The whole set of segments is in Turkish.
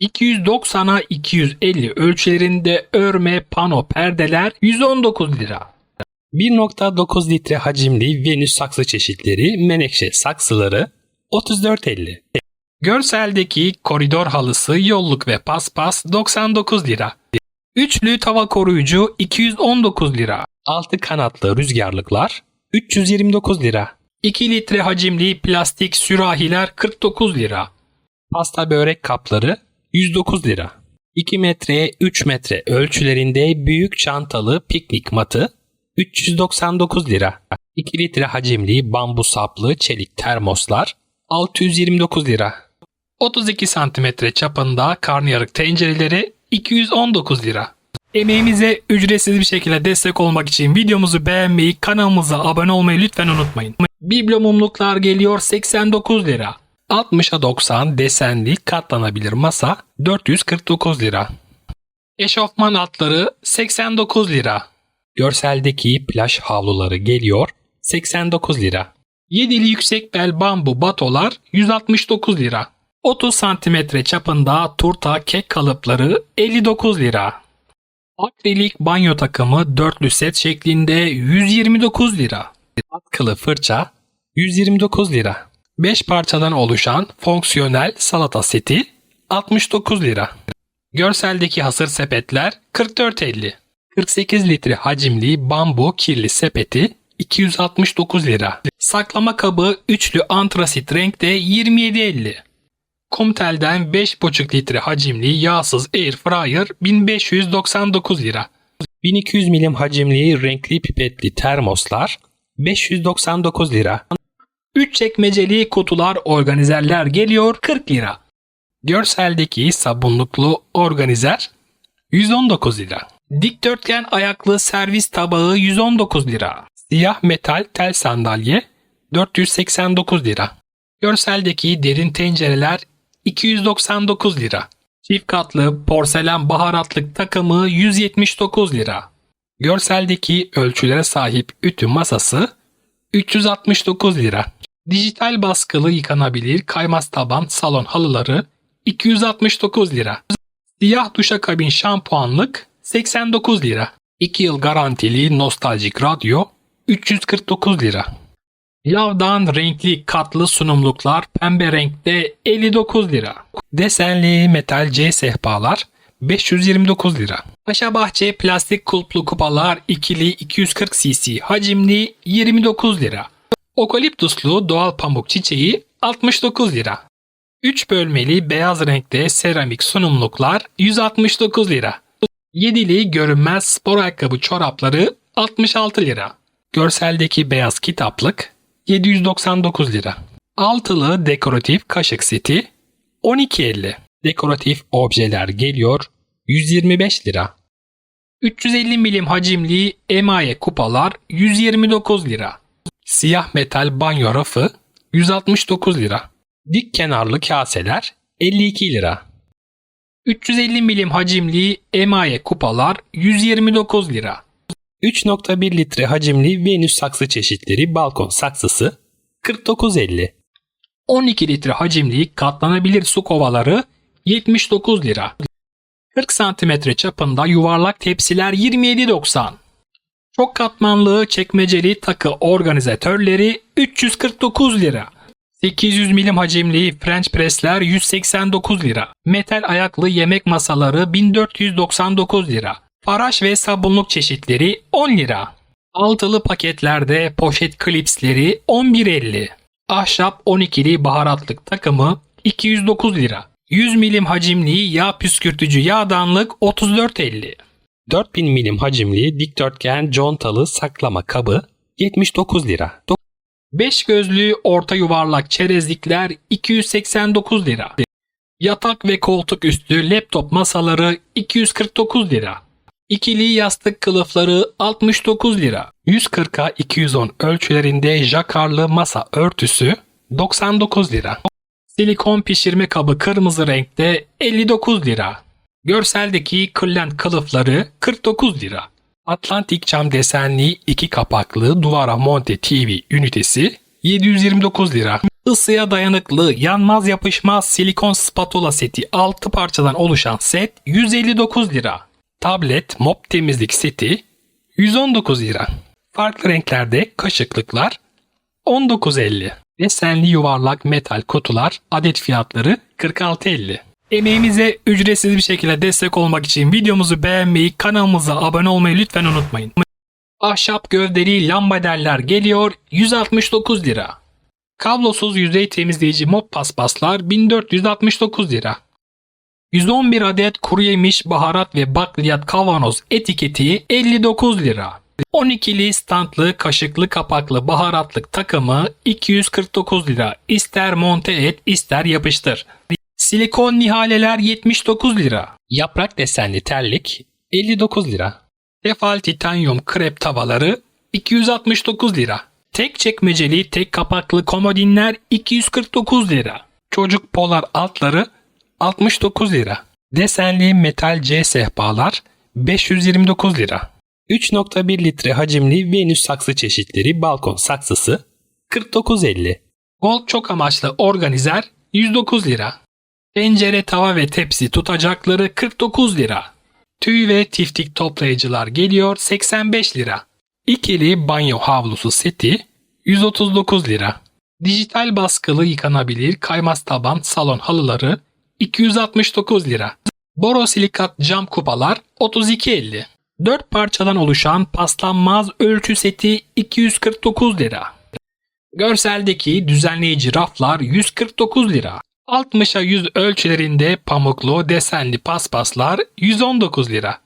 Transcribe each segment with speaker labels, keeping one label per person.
Speaker 1: 290'a 250 ölçülerinde örme pano perdeler 119 lira. 1.9 litre hacimli Venüs saksı çeşitleri menekşe saksıları 34.50. Görseldeki koridor halısı yolluk ve paspas 99 lira. Üçlü tava koruyucu 219 lira. Altı kanatlı rüzgarlıklar 329 lira. 2 litre hacimli plastik sürahiler 49 lira. Pasta börek kapları 109 lira. 2 metreye 3 metre ölçülerinde büyük çantalı piknik matı 399 lira. 2 litre hacimli bambu saplı çelik termoslar 629 lira. 32 santimetre çapında karnıyarık tencereleri 219 lira. Emeğimize ücretsiz bir şekilde destek olmak için videomuzu beğenmeyi, kanalımıza abone olmayı lütfen unutmayın. Biblo mumluklar geliyor 89 lira. 60'a 90 desenli katlanabilir masa 449 lira. Eşofman altları 89 lira. Görseldeki plaj havluları geliyor 89 lira. Yedili yüksek bel bambu batolar 169 lira. 30 santimetre çapında turta kek kalıpları 59 lira. Akrilik banyo takımı dörtlü set şeklinde 129 lira. Atkılı fırça 129 lira. 5 parçadan oluşan fonksiyonel salata seti 69 lira. Görseldeki hasır sepetler 44.50. 48 litre hacimli bambu kirli sepeti 269 lira. Saklama kabı üçlü antrasit renkte 27.50. Comtel'den 5,5 litre hacimli yağsız air fryer 1599 lira. 1200 milim hacimli renkli pipetli termoslar 599 lira. 3 çekmeceli kutular organizerler geliyor 40 lira. Görseldeki sabunluklu organizer 119 lira. Dikdörtgen ayaklı servis tabağı 119 lira. Siyah metal tel sandalye 489 lira. Görseldeki derin tencereler 299 lira. Çift katlı porselen baharatlık takımı 179 lira. Görseldeki ölçülere sahip ütü masası 369 lira. Dijital baskılı yıkanabilir kaymaz taban salon halıları 269 lira. Siyah duşakabin şampuanlık 89 lira. 2 yıl garantili nostaljik radyo 349 lira. Lavdan renkli katlı sunumluklar pembe renkte 59 lira. Desenli metal C sehpalar 529 lira. Paşa Bahçe plastik kulplu kupalar ikili 240 cc hacimli 29 lira. Okaliptuslu doğal pamuk çiçeği 69 lira. 3 bölmeli beyaz renkte seramik sunumluklar 169 lira. Yedili görünmez spor ayakkabı çorapları 66 lira. Görseldeki beyaz kitaplık 799 lira. Altılı dekoratif kaşık seti 12.50. Dekoratif objeler geliyor 125 lira. 350 milim hacimli emaye kupalar 129 lira. Siyah metal banyo rafı 169 lira. Dik kenarlı kaseler 52 lira. 350 milim hacimli emaye kupalar 129 lira. 3.1 litre hacimli Venüs saksı çeşitleri balkon saksısı 49.50. 12 litre hacimli katlanabilir su kovaları 79 lira. 40 santimetre çapında yuvarlak tepsiler 27.90. Çok katmanlı çekmeceli takı organizatörleri 349 lira. 800 milim hacimli French pressler 189 lira. Metal ayaklı yemek masaları 1499 lira. Faraş ve sabunluk çeşitleri 10 lira. Altılı paketlerde poşet klipsleri 11.50. Ahşap 12'li baharatlık takımı 209 lira. 100 milim hacimli yağ püskürtücü yağdanlık 34.50. 4000 milim hacimli dikdörtgen contalı saklama kabı 79 lira. 5 gözlü orta yuvarlak çerezlikler 289 lira. Yatak ve koltuk üstü laptop masaları 249 lira. İkili yastık kılıfları 69 lira. 140'a 210 ölçülerinde jakarlı masa örtüsü 99 lira. Silikon pişirme kabı kırmızı renkte 59 lira. Görseldeki kırlent kılıfları 49 lira. Atlantik cam desenli iki kapaklı duvara monte TV ünitesi 729 lira. Isıya dayanıklı, yanmaz yapışmaz silikon spatula seti 6 parçadan oluşan set 159 lira. Tablet mop temizlik seti 119 lira. Farklı renklerde kaşıklıklar 19.50. Desenli yuvarlak metal kutular adet fiyatları 46.50. Emeğimize ücretsiz bir şekilde destek olmak için videomuzu beğenmeyi, kanalımıza abone olmayı lütfen unutmayın. Ahşap gövdeli lambaderler geliyor 169 lira. Kablosuz yüzey temizleyici mop paspaslar 1469 lira. 111 adet kuru yemiş, baharat ve bakliyat kavanoz etiketi 59 lira. 12'li standlı kaşıklı kapaklı baharatlık takımı 249 lira. İster monte et ister yapıştır. Silikon nihaleler 79 lira. Yaprak desenli terlik 59 lira. Tefal titanyum krep tavaları 269 lira. Tek çekmeceli tek kapaklı komodinler 249 lira. Çocuk polar altları 69 lira. Desenli metal C sehpalar 529 lira. 3.1 litre hacimli Venüs saksı çeşitleri balkon saksısı 49.50. Gold çok amaçlı organizer 109 lira. Tencere, tava ve tepsi tutacakları 49 lira. Tüy ve tiftik toplayıcılar geliyor 85 lira. İkili banyo havlusu seti 139 lira. Dijital baskılı yıkanabilir kaymaz taban salon halıları 269 lira. Borosilikat cam kupalar 32.50. 4 parçadan oluşan paslanmaz ölçü seti 249 lira. Görseldeki düzenleyici raflar 149 lira. 60'a 100 ölçülerinde pamuklu desenli paspaslar 119 lira.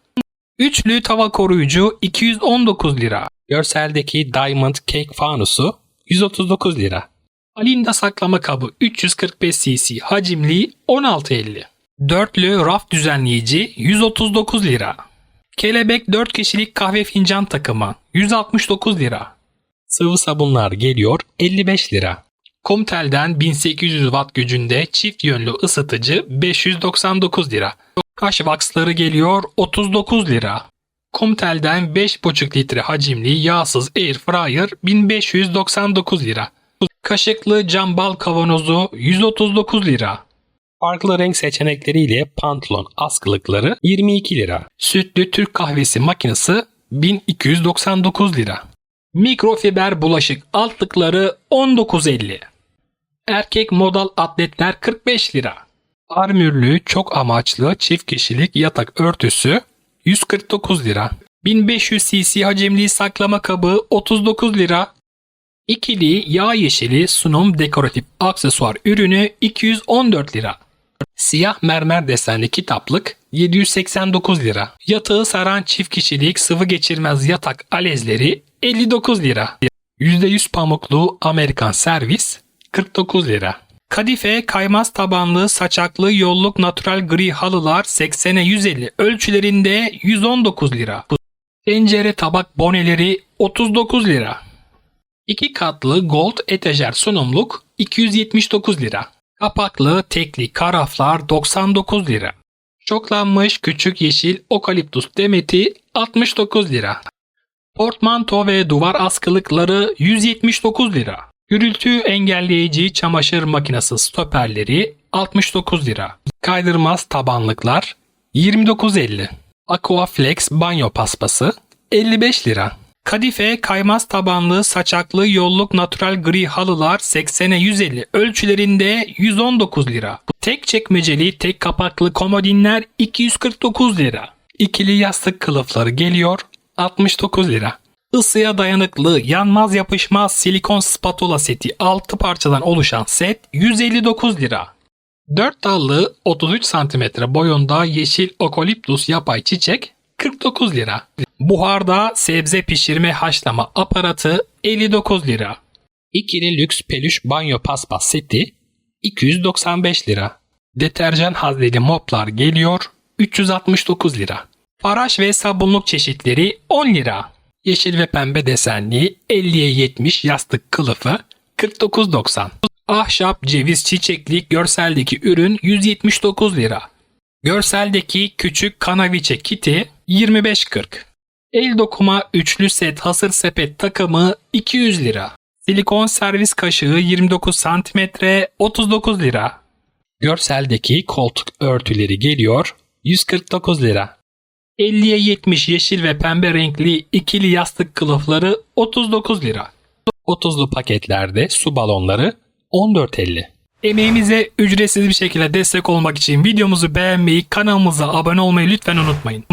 Speaker 1: Üçlü tava koruyucu 219 lira. Görseldeki Diamond Cake fanusu 139 lira. Alinda saklama kabı 345 cc hacimli 16.50. Dörtlü raf düzenleyici 139 lira. Kelebek 4 kişilik kahve fincan takımı 169 lira. Sıvı sabunlar geliyor 55 lira. Comtel'den 1800 watt gücünde çift yönlü ısıtıcı 599 lira. Kaş vaksları geliyor 39 lira. Comtel'den 5,5 litre hacimli yağsız air fryer 1599 lira. Kaşıklı cam bal kavanozu 139 lira. Farklı renk seçenekleriyle pantolon askılıkları 22 lira. Sütlü Türk kahvesi makinesi 1299 lira. Mikrofiber bulaşık altlıkları 19.50. Erkek modal atletler 45 lira. Armürlü çok amaçlı çift kişilik yatak örtüsü 149 lira. 1500 cc hacimli saklama kabı 39 lira. İkili yağ yeşili sunum dekoratif aksesuar ürünü 214 lira. Siyah mermer desenli kitaplık 789 lira. Yatağı saran çift kişilik sıvı geçirmez yatak alezleri 59 lira. %100 pamuklu Amerikan servis 49 lira. Kadife kaymaz tabanlı saçaklı yolluk natural gri halılar 80'e 150 ölçülerinde 119 lira. Tencere tabak boneleri 39 lira. 2 katlı gold etajer sunumluk 279 lira. Kapaklı tekli karaflar 99 lira. Çoklanmış küçük yeşil okaliptus demeti 69 lira. Portmanto ve duvar askılıkları 179 lira. Gürültü engelleyici çamaşır makinesi stoperleri 69 lira. Kaydırmaz tabanlıklar 29.50. Aquaflex banyo paspası 55 lira. Kadife kaymaz tabanlı saçaklı yolluk natural gri halılar 80'e 150 ölçülerinde 119 lira. Tek çekmeceli tek kapaklı komodinler 249 lira. İkili yastık kılıfları geliyor 69 lira. Isıya dayanıklı, yanmaz yapışmaz silikon spatula seti 6 parçadan oluşan set 159 lira. 4 dallı 33 cm boyunda yeşil okaliptus yapay çiçek 49 lira. Buharda sebze pişirme haşlama aparatı 59 lira. İkili lüks peluş banyo paspas seti 295 lira. Deterjan hazneli moplar geliyor 369 lira. Faraş ve sabunluk çeşitleri 10 lira. Yeşil ve pembe desenli 50'ye 70 yastık kılıfı 49.90. Ahşap ceviz çiçekli görseldeki ürün 179 lira. Görseldeki küçük kanaviçe kiti 25.40. El dokuma üçlü set hasır sepet takımı 200 lira. Silikon servis kaşığı 29 cm 39 lira. Görseldeki koltuk örtüleri geliyor 149 lira. 50'ye 70 yeşil ve pembe renkli ikili yastık kılıfları 39 lira. 30'lu paketlerde su balonları 14.50. Emeğimize ücretsiz bir şekilde destek olmak için videomuzu beğenmeyi, kanalımıza abone olmayı lütfen unutmayın.